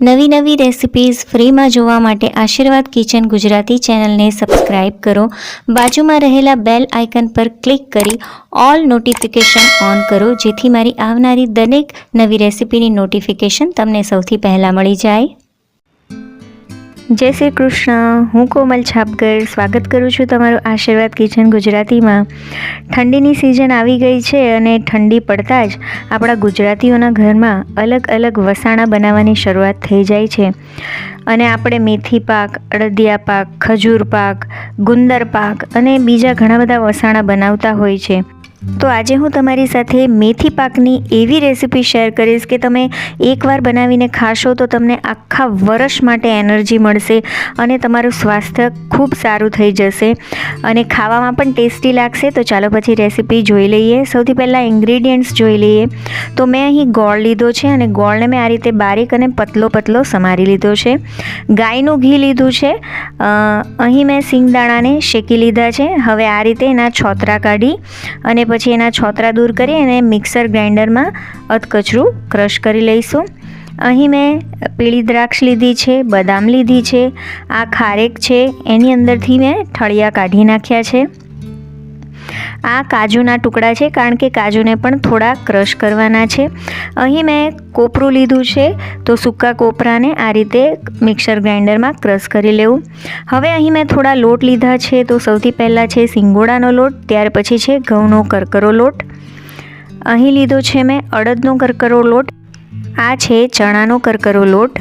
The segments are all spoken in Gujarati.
નવી નવી રેસિપીઝ ફ્રીમાં જોવા માટે આશીર્વાદ કિચન ગુજરાતી ચેનલને સબસ્ક્રાઇબ કરો. બાજુમાં રહેલા બેલ આઇકન પર ક્લિક કરી ઓલ નોટિફિકેશન ઓન કરો, જેથી મારી આવનારી દરેક નવી રેસિપીની નોટિફિકેશન તમને સૌથી પહેલાં મળી જાય. જય શ્રી કૃષ્ણ. હું કોમલ છાપકર સ્વાગત કરું છું તમારું આશીર્વાદ કિચન ગુજરાતીમાં. ઠંડીની સિઝન આવી ગઈ છે અને ઠંડી પડતા જ આપણા ગુજરાતીઓના ઘરમાં અલગ અલગ વસાણા બનાવવાની શરૂઆત થઈ જાય છે. અને આપણે મેથી પાક અડદિયા પાક, ખજૂર પાક, ગુંદર પાક અને બીજા ઘણા બધા વસાણા બનાવતા હોય છે. તો આજે હું તમારી સાથે મેથી પાકની એવી રેસિપી શેર કરીશ કે તમે એકવાર બનાવીને ખાશો તો તમને આખા વર્ષ માટે એનર્જી મળશે અને તમારું સ્વાસ્થ્ય ખૂબ સારું થઈ જશે અને ખાવામાં પણ ટેસ્ટી લાગશે. તો ચાલો પછી રેસિપી જોઈ લઈએ. સૌથી પહેલાં ઇન્ગ્રીડિયન્ટ્સ જોઈ લઈએ. તો મેં અહીં ગોળ લીધો છે અને ગોળને મેં આ રીતે બારીક અને પતલો પતલો સમારી લીધો છે. ગાયનું ઘી લીધું છે. અહીં મેં સિંગદાણાને શેકી લીધા છે. હવે આ રીતે એના છોતરા કાઢી અને પછી એના છોતરા દૂર કરી અને મિક્સર ગ્રાઇન્ડરમાં અધકચરું ક્રશ કરી લઈશું. અહીં મેં પીળી દ્રાક્ષ લીધી છે, બદામ લીધી છે, આ ખારેક છે, એની અંદરથી મેં ઠળિયા કાઢી નાખ્યા છે. આ કાજુના ટુકડા છે, કારણ કે કાજુને પણ થોડા ક્રશ કરવાના છે. અહીં મેં કોપરું લીધું છે, તો સૂકા કોપરાને આ રીતે મિક્સર ગ્રાઇન્ડરમાં ક્રશ કરી લેવું. હવે અહીં મેં થોડા લોટ લીધા છે, તો સૌથી પહેલાં છે સિંગોડાનો લોટ, ત્યાર પછી છે ઘઉંનો કરકરો લોટ. અહીં લીધો છે મેં અડદનો કરકરો લોટ, આ છે ચણાનો કરકરો લોટ.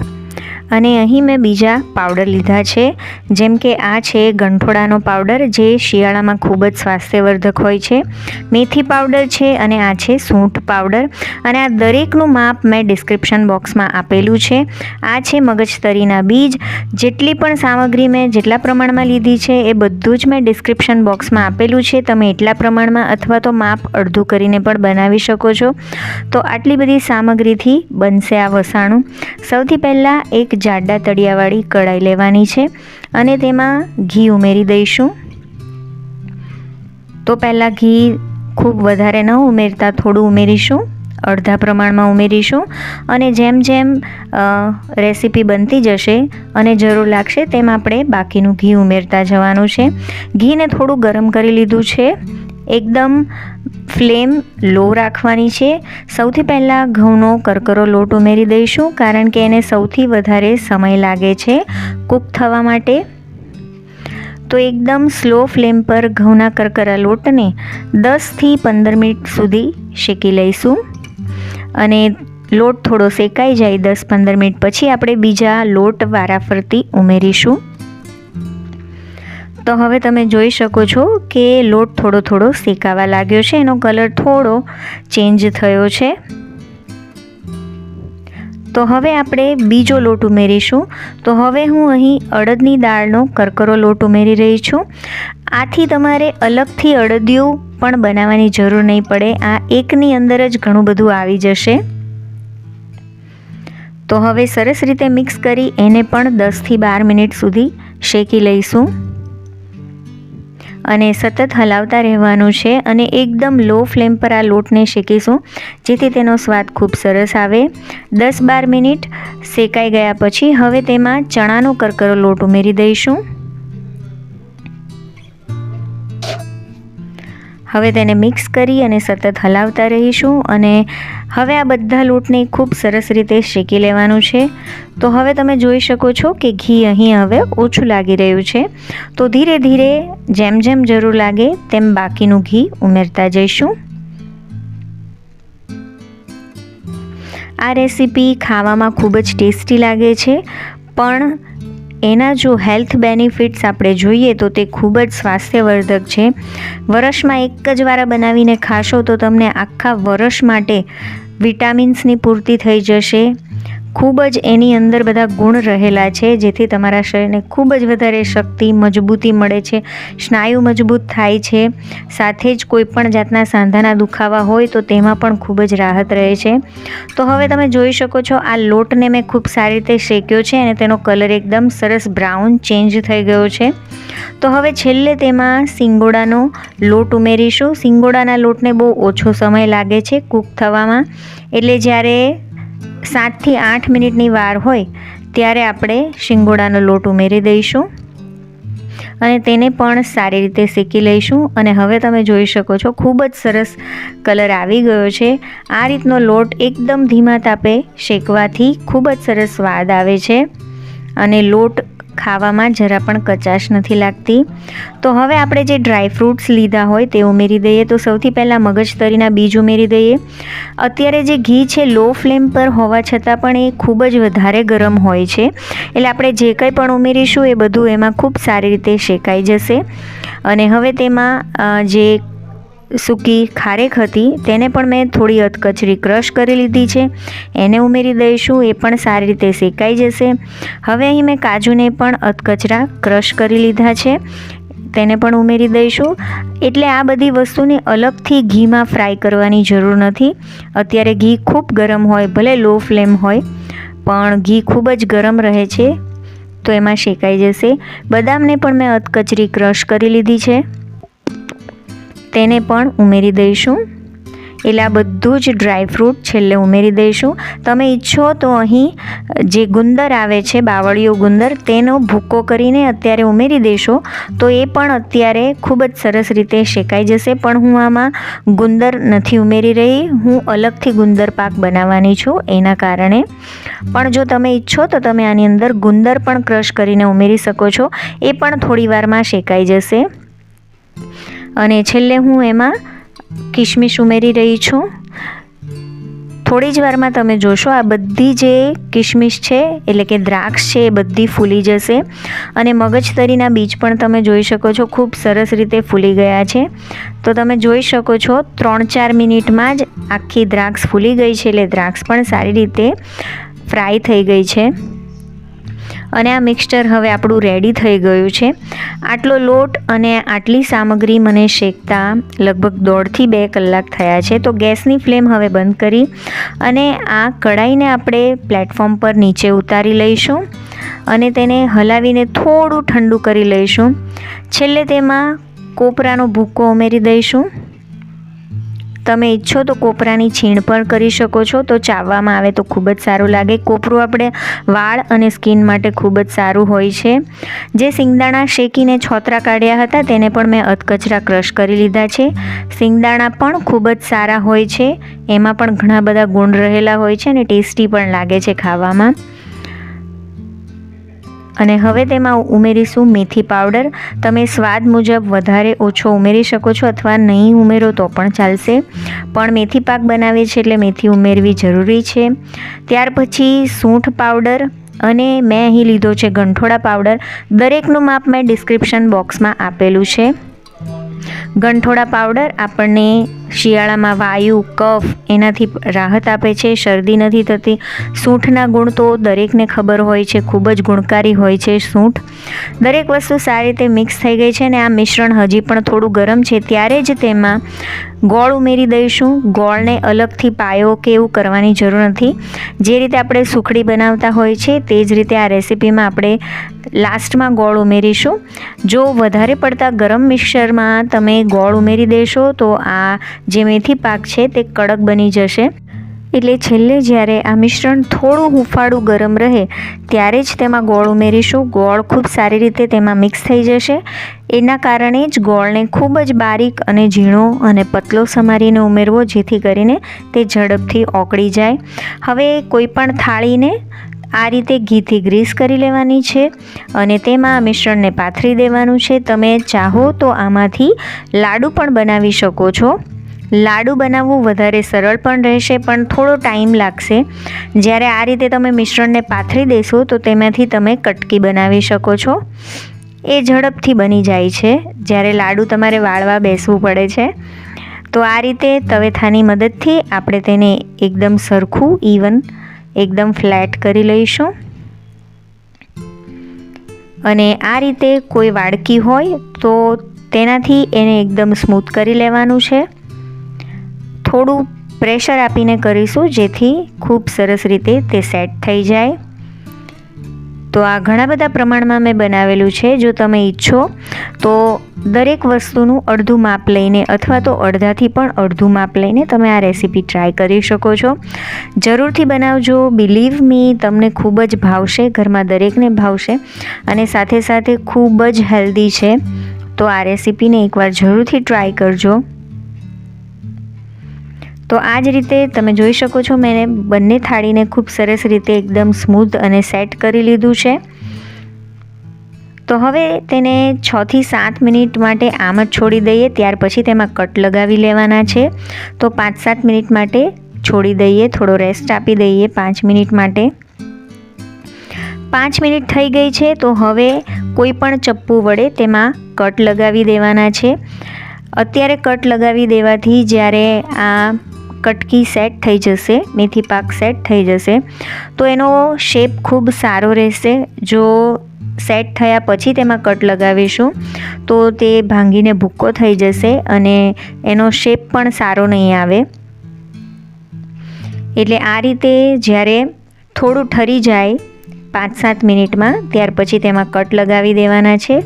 અને અહીં મેં બીજા પાવડર લીધા છે. જેમ કે આ છે ગંઠોડાનો પાવડર, જે શિયાળામાં ખૂબ જ સ્વાસ્થ્યવર્ધક હોય છે. મેથી પાવડર છે અને આ છે સૂંઠ પાવડર. અને આ દરેકનું માપ મેં ડિસ્ક્રિપ્શન બોક્સમાં આપેલું છે. આ છે મગજતરીના બીજ. જેટલી પણ સામગ્રી મેં જેટલા પ્રમાણમાં લીધી છે એ બધું જ મેં ડિસ્ક્રિપ્શન બોક્સમાં આપેલું છે. તમે એટલા પ્રમાણમાં અથવા તો માપ અડધું કરીને પણ બનાવી શકો છો. તો આટલી બધી સામગ્રીથી બનશે આ વસાણું. સૌથી પહેલાં એક જાડા તળિયાવાળી કઢાઈ લેવાની છે અને તેમાં ઘી ઉમેરી દઈશું. તો પહેલાં ઘી ખૂબ વધારે ન ઉમેરતા થોડું ઉમેરીશું, અડધા પ્રમાણમાં ઉમેરીશું અને જેમ જેમ રેસીપી બનતી જશે અને જરૂર લાગશે તેમ આપણે બાકીનું ઘી ઉમેરતા જવાનું છે. ઘીને થોડું ગરમ કરી લીધું છે. એકદમ ફ્લેમ લો રાખવાની છે. સૌથી પહેલાં ઘઉંનો કરકરો લોટ ઉમેરી દઈશું, કારણ કે એને સૌથી વધારે સમય લાગે છે કૂક થવા માટે. તો એકદમ સ્લો ફ્લેમ પર ઘઉંના કરકરા લોટને દસથી પંદર મિનિટ સુધી શેકી લઈશું. અને લોટ થોડો શેકાઈ જાય, દસ પંદર મિનિટ પછી આપણે બીજા લોટ વારાફરતી ઉમેરીશું. તો હવે તમે જોઈ શકો છો કે લોટ થોડો થોડો શેકાવા લાગ્યો છે. એનો કલર થોડો ચેન્જ થયો છે. તો હવે આપણે બીજો લોટ ઉમેરીશું. તો હવે હું અહીં અડદની દાળનો કરકરો લોટ ઉમેરી રહી છું. આથી તમારે અલગથી અડદિયું પણ બનાવવાની જરૂર નહીં પડે. આ એકની અંદર જ ઘણું બધું આવી જશે. તો હવે સરસ રીતે મિક્સ કરી એને પણ દસથી બાર મિનિટ સુધી શેકી લઈશું. અને સતત હલાવતા રહેવાનું છે અને એકદમ લો ફ્લેમ પર આ લોટને શેકીશું, જેથી તેનો સ્વાદ ખૂબ સરસ આવે. દસ બાર મિનિટ શેકાઈ ગયા પછી હવે તેમાં ચણાનો કરકરો લોટ ઉમેરી દઈશું. હવે તેને મિક્સ કરી અને સતત હલાવતા રહીશું અને હવે આ બધા લોટને ખૂબ સરસ રીતે શેકી લેવાનું છે. તો હવે તમે જોઈ શકો છો કે ઘી અહીં હવે ઓછું લાગી રહ્યું છે. તો ધીરે ધીરે જેમ જેમ જરૂર લાગે તેમ બાકીનું ઘી ઉમેરતા જઈશું. આ રેસીપી ખાવામાં ખૂબ જ ટેસ્ટી લાગે છે. પણ એના જો હેલ્થ બેનિફિટ્સ આપણે જોઈએ તો તે ખૂબ જ સ્વાસ્થ્યવર્ધક છે. વર્ષમાં એક જ વાર બનાવીને ખાશો તો તમને આખા વર્ષ માટે વિટામિન્સની પૂર્તિ થઈ જશે. ખૂબ જ એની અંદર બધા ગુણ રહેલા છે, જેથી તમારા શરીરને ખૂબ જ વધારે શક્તિ, મજબૂતી મળે છે, સ્નાયુ મજબૂત થાય છે. સાથે જ કોઈ પણ જાતના સાંધાના દુખાવા હોય તો તેમાં પણ ખૂબ જ રાહત રહે છે. તો હવે તમે જોઈ શકો છો, આ લોટને મેં ખૂબ સારી રીતે શેક્યો છે અને તેનો કલર એકદમ સરસ બ્રાઉન ચેન્જ થઈ ગયો છે. તો હવે છેલ્લે તેમાં સિંગોડાનો લોટ ઉમેરીશું. સિંગોડાના લોટને બહુ ઓછો સમય લાગે છે કૂક થવામાં. એટલે જ્યારે સાતથી આઠ મિનિટની વાર હોય, ત્યારે આપણે શિંગોડાનો લોટ ઉમેરી દઈશું અને તેને પણ સારી રીતે શેકી લઈશું. અને હવે તમે જોઈ શકો છો, ખૂબ જ સરસ કલર આવી ગયો છે. આ રીતનો લોટ એકદમ ધીમા તાપે શેકવાથી ખૂબ જ સરસ સ્વાદ આવે છે. અને લોટ ખાવામાં જરા પણ કચાશ નથી લાગતી. તો હવે આપણે જે ડ્રાય ફ્રૂટ્સ લીધા હોય તે ઉમેરી દઈએ. તો સૌથી પહેલાં મગજતરીના બીજ ઉમેરી દઈએ. અત્યારે જે ઘી છે, લો ફ્લેમ પર હોવા છતાં પણ એ ખૂબ જ વધારે ગરમ હોય છે. એટલે આપણે જે કંઈ પણ ઉમેરીશું એ બધું એમાં ખૂબ સારી રીતે શેકાઈ જશે. અને હવે તેમાં જે સૂકી ખારેક હતી, તેને પણ મેં થોડી અધકચરી ક્રશ કરી લીધી છે. એને ઉમેરી દઈશું, એ પણ સારી રીતે શેકાઈ જશે. હવે અહીં મેં કાજુને પણ અધકચરા ક્રશ કરી લીધા છે. તેને પણ ઉમેરી દઈશું. એટલે આ બધી વસ્તુને અલગથી ઘીમાં ફ્રાય કરવાની જરૂર નથી. અત્યારે ઘી ખૂબ ગરમ હોય, ભલે લો ફ્લેમ હોય, પણ ઘી ખૂબ જ ગરમ રહે છે. તો એમાં શેકાઈ જશે. બદામને પણ મેં અધકચરી ક્રશ કરી લીધી છે. તેને પણ ઉમેરી દઈશું. એટલે આ બધું જ ડ્રાય ફ્રૂટ છેલ્લે ઉમેરી દઈશું. તમે ઈચ્છો તો અહીં જે ગુંદર આવે છે બાવળીઓ ગુંદર, તેનો ભૂકો કરીને અત્યારે ઉમેરી દેશો. તો એ પણ અત્યારે ખૂબ જ સરસ રીતે શેકાઈ જશે. પણ હું આમાં ગુંદર નથી ઉમેરી રહી. હું અલગથી ગુંદર પાક બનાવવાની છું એના કારણે. પણ જો તમે ઈચ્છો તો તમે આની અંદર ગુંદર પણ ક્રશ કરીને ઉમેરી શકો છો. એ પણ થોડી વારમાં શેકાઈ જશે. અને છેલ્લે હું એમાં કિશમિશ ઉમેરી રહી છું. થોડી જ વારમાં તમે જોશો આ બધી જે કિશમિશ છે, એટલે કે દ્રાક્ષ છે, એ બધી ફૂલી જશે. અને મગજતરીના બીજ પણ તમે જોઈ શકો છો, ખૂબ સરસ રીતે ફૂલી ગયા છે. તો તમે જોઈ શકો છો ત્રણ ચાર મિનિટમાં જ આખી દ્રાક્ષ ફૂલી ગઈ છે, એટલે દ્રાક્ષ પણ સારી રીતે ફ્રાય થઈ ગઈ છે. અને આ મિક્સચર હવે આપણું રેડી થઈ ગયું છે. આટલો લોટ અને આટલી સામગ્રી મને શેકતા લગભગ દોઢથી બે કલાક થયા છે. તો ગેસની ફ્લેમ હવે બંધ કરી અને આ કઢાઈને આપણે પ્લેટફોર્મ પર નીચે ઉતારી લઈશું અને તેને હલાવીને થોડું ઠંડુ કરી લઈશું. છેલ્લે તેમાં કોપરાનો ભૂક્કો ઉમેરી દઈશું. તમે ઈચ્છો તો કોપરાની છીણ પણ કરી શકો છો. તો ચાવવામાં આવે તો ખૂબ જ સારું લાગે. કોપરું આપણે વાળ અને સ્કિન માટે ખૂબ જ સારું હોય છે. જે સિંગદાણા શેકીને છોતરા કાઢ્યા હતા તેને પણ મેં અધકચરા ક્રશ કરી લીધા છે. સિંગદાણા પણ ખૂબ જ સારા હોય છે. એમાં પણ ઘણા બધા ગુણ રહેલા હોય છે અને ટેસ્ટી પણ લાગે છે ખાવામાં. અને હવે તેમાં ઉમેરીશું મેથી પાવડર. તમે સ્વાદ મુજબ વધારે ઓછો ઉમેરી શકો છો અથવા નહીં ઉમેરો તો પણ ચાલશે. પણ મેથી પાક બનાવીએ છીએ એટલે મેથી ઉમેરવી જરૂરી છે. ત્યાર પછી સૂંઠ પાવડર અને મેં અહીં લીધો છે ગંઠોડા પાવડર. દરેકનું માપ મેં ડિસ્ક્રિપ્શન બોક્સમાં આપેલું છે. ગંઠોડા પાવડર આપણને શિયાળામાં વાયુ, કફ એનાથી રાહત આપે છે, શરદી નથી થતી. સૂંઠના ગુણ તો દરેકને ખબર હોય છે, ખૂબ જ ગુણકારી હોય છે સૂંઠ. દરેક વસ્તુ સારી રીતે મિક્સ થઈ ગઈ છે ને આ મિશ્રણ હજી પણ થોડું ગરમ છે, ત્યારે જ તેમાં ગોળ ઉમેરી દઈશું. ગોળને અલગથી પાયો કે એવું કરવાની જરૂર નથી. જે રીતે આપણે સુખડી બનાવતા હોય છે, તે જ રીતે આ રેસીપીમાં આપણે લાસ્ટમાં ગોળ ઉમેરીશું. જો વધારે પડતા ગરમ મિક્સરમાં તમે ગોળ ઉમેરી દેશો, તો આ જે મેથી પાક છે તે કડક બની જશે. એટલે છેલ્લે જ્યારે આ મિશ્રણ થોડું હુંફાળું ગરમ રહે, ત્યારે જ તેમાં ગોળ ઉમેરીશું. ગોળ ખૂબ સારી રીતે તેમાં મિક્સ થઈ જશે. એના કારણે જ ગોળને ખૂબ જ બારીક અને ઝીણો અને પતલો સમારીને ઉમેરવો, જેથી કરીને તે ઝડપથી ઓગળી જાય. હવે કોઈ પણ થાળીને આ રીતે ઘીથી ગ્રીસ કરી લેવાની છે અને તેમાં આ મિશ્રણને પાથરી દેવાનું છે. તમે ચાહો તો આમાંથી લાડુ પણ બનાવી શકો છો. લાડુ બનાવવું વધારે સરળ પણ રહેશે, પણ થોડો ટાઈમ લાગશે. જ્યારે આ રીતે તમે મિશ્રણને પાથરી દેશો, તો તેમાંથી તમે કટકી બનાવી શકો છો. એ ઝડપથી બની જાય છે. જ્યારે લાડુ તમારે વાળવા બેસવું પડે છે, તો આ રીતે તવેથાની મદદથી આપણે તેને એકદમ સરખું ઇવન એકદમ ફ્લેટ કરી લઈશું. અને આ રીતે કોઈ વાડકી હોય, તો તેનાથી એને એકદમ સ્મૂથ કરી લેવાનું છે. થોડું પ્રેશર આપીને કરીશું, જેથી ખૂબ સરસ રીતે તે સેટ થઈ જાય. તો આ ઘણા બધા પ્રમાણમાં મેં બનાવેલું છે, જો તમે ઈચ્છો, તો દરેક વસ્તુનું અડધું માપ લઈને અથવા તો અડધાથી પણ અડધું માપ લઈને તમે આ રેસીપી ટ્રાય કરી શકો છો. જરૂરથી બનાવજો બિલીવ મી તમને ખૂબ જ ભાવશે, ઘરમાં દરેકને ભાવશે, અને સાથે સાથે ખૂબ જ હેલ્ધી છે. તો આ રેસીપીને એકવાર જરૂરથી ટ્રાય કરજો. તો આ જ રીતે તમે જોઈ શકો છો, મેં બંને થાળીને ખૂબ સરસ રીતે એકદમ સ્મૂથ અને સેટ કરી લીધું છે. તો હવે તેને છથી સાત મિનિટ માટે આમ જ છોડી દઈએ, ત્યાર પછી તેમાં કટ લગાવી લેવાના છે. તો પાંચ સાત મિનિટ માટે છોડી દઈએ, થોડો રેસ્ટ આપી દઈએ પાંચ મિનિટ માટે. પાંચ મિનિટ થઈ ગઈ છે, તો હવે કોઈ પણ ચપ્પુ વડે તેમાં કટ લગાવી દેવાના છે. અત્યારે કટ લગાવી દેવાથી જ્યારે આ કટકી સેટ થઈ જશે, મેથી પાક સેટ થઈ જશે. તો એનો શેપ ખૂબ સારો રહેશે. જો સેટ થયા પછી તેમાં કટ લગાવીશું, તો તે ભાંગીને ભૂક્કો થઈ જશે અને એનો શેપ પણ સારો નહીં આવે. એટલે આ રીતે જ્યારે થોડું ઠરી જાય પાંચ સાત મિનિટમાં, ત્યાર પછી તેમાં કટ લગાવી દેવાના છે.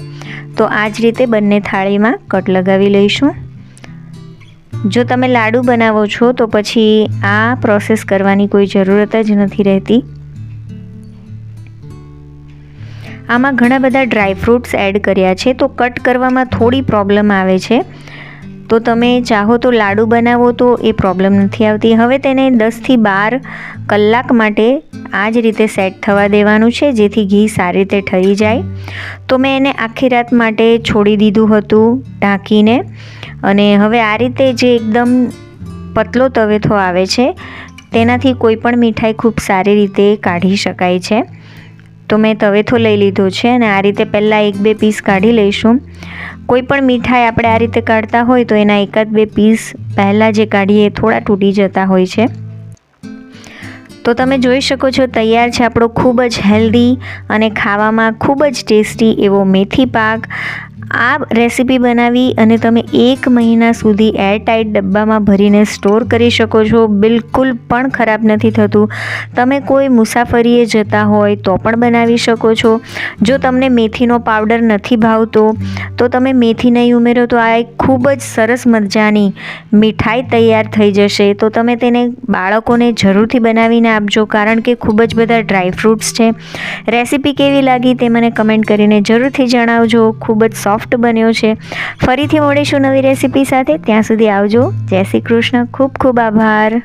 તો આ જ રીતે બંને થાળીમાં કટ લગાવી લઈશું. જો તમે લાડુ બનાવો છો, તો પછી આ પ્રોસેસ કરવાની કોઈ જરૂરત જ નથી રહેતી. આમાં ઘણા બધા ડ્રાય ફ્રૂટ્સ એડ કર્યા છે, તો કટ કરવામાં થોડી પ્રોબ્લેમ આવે છે. તો તમે ચાહો તો લાડુ બનાવો તો એ પ્રોબ્લેમ નથી આવતી. હવે તેને દસથી બાર કલાક માટે આ જ રીતે સેટ થવા દેવાનું છે, જેથી ઘી સારી રીતે ઠરી જાય. તો મેં એને આખી રાત માટે છોડી દીધું હતું, ઢાંકીને. અને હવે આ રીતે જે એકદમ પતલો તવેથો આવે છે, તેનાથી કોઈ પણ મીઠાઈ ખૂબ સારી રીતે કાઢી શકાય છે. તો મેં તવેથો લઈ લીધો છે અને આ રીતે પહેલાં એક બે પીસ કાઢી લઈશું. કોઈ પણ મીઠાઈ આપણે આ રીતે કાઢતા હોય તો એના એકાદ બે પીસ પહેલાં જે કાઢીએ થોડા તૂટી જતા હોય છે. તો તમે જોઈ શકો છો તૈયાર છે આપણો ખૂબ જ હેલ્ધી અને ખાવામાં ખૂબ જ ટેસ્ટી એવો મેથી પાક. આ રેસીપી બનાવી અને તમે એક મહિના સુધી એરટાઇટ ડબ્બામાં ભરીને સ્ટોર કરી શકો છો. બિલકુલ પણ ખરાબ નથી થતું. તમે કોઈ મુસાફરીએ જતા હોય તો પણ બનાવી શકો છો. જો તમને મેથીનો પાવડર નથી ભાવતો, તો તમે મેથી નહીં ઉમેરો તો આ એક ખૂબ જ સરસ મજાની મીઠાઈ તૈયાર થઈ જશે. તો તમે તેને બાળકોને જરૂરથી બનાવીને આપજો, કારણ કે ખૂબ જ બધા ડ્રાય ફ્રૂટ્સ છે. રેસીપી કેવી લાગી તે મને કમેન્ટ કરીને જરૂરથી જણાવજો. ખૂબ જ સોફ્ટ સોફ્ટ બન્યો છે. ફરીથી મળીશું નવી રેસીપી સાથે. ત્યાં સુધી આવજો. જય શ્રી કૃષ્ણ. ખૂબ ખૂબ આભાર.